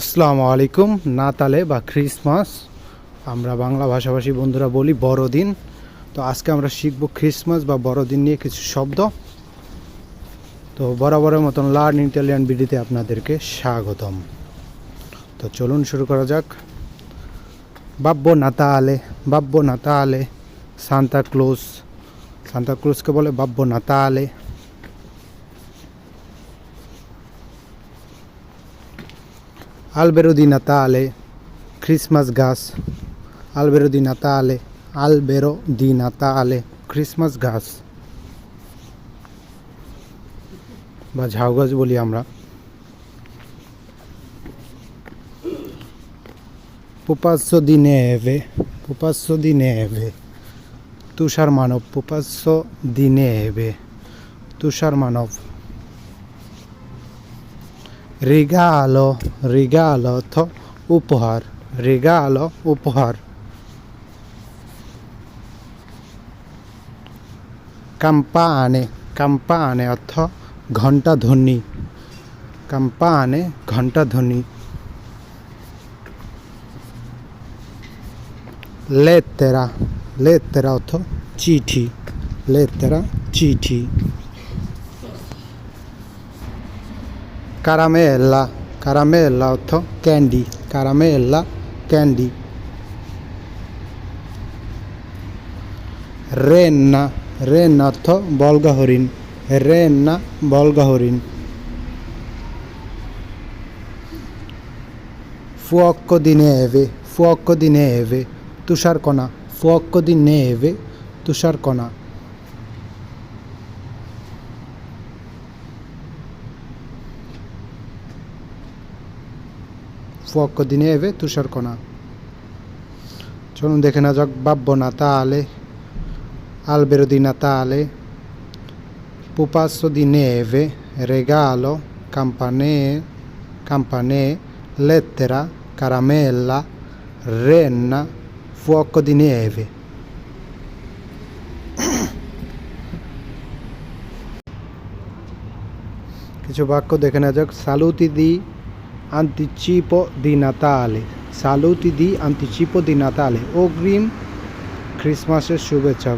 আসসালামু আলাইকুম, নাতালে বা ক্রিসমাস আমরা বাংলা ভাষাভাষী বন্ধুরা বলি বড়দিন। তো আজকে আমরা শিখব ক্রিসমাস বা বড়দিন নিয়ে কিছু শব্দ। তো বরাবরের মতন লার্ন ইটালিয়ান বিডিতে আপনাদেরকে স্বাগতম। তো চলুন শুরু করা যাক। বাব্বো নাতালে বাব্বো নাতালে, সান্তা ক্লোজ। সান্তা ক্লোজকে বলে বাব্বো নাতালে। Albero di Natale, Christmas gas, albero di Natale, albero di Natale, Christmas gas বা ঝাউ গাছ বলি আমরা পুপাস্য দি নেভে পুপাস্য দি নেভে তুষার মানব পুপাস্য দি নেভে তুষার মানব regalo regalo অর্থ উপহার regalo উপহার কাম্পানে কাম্পানে অর্থ ঘণ্টা ধ্বনি কাম্পানে ঘণ্টা ধ্বনি লেতেরা লেতেরা অর্থ চিঠি লেতেরা চিঠি caramella caramella অর্থ ক্যান্ডি caramella ক্যান্ডি রেন্না রেন্না অর্থ বলগা হরিণ রেন্না বলগা হরিণ fuoco di neve fuoco di neve তুষারকণা fuoco di neve তুষারকণা fuoco di neve তুষারকণা চলুন দেখে না যাক বাব্য নাতালে albero di Natale pupasso di neve regalo campanè campanè lettera caramella renna fuoco di neve কিছু বাক্য দেখে না যাক সালুতি দি anticipo di Natale. Saluti di anticipo di Natale. অগ্রিম ক্রিসমাসের শুভেচ্ছা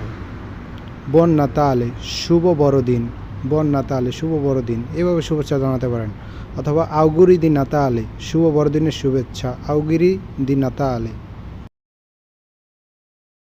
বন নাতালে শুভ বড়দিন বন নাতালে শুভ বড়দিন এভাবে শুভেচ্ছা জানাতে পারেন। অথবা আউগুরি দি নাতালে শুভ বড়দিনের শুভেচ্ছা আউগিরি দি নাতালে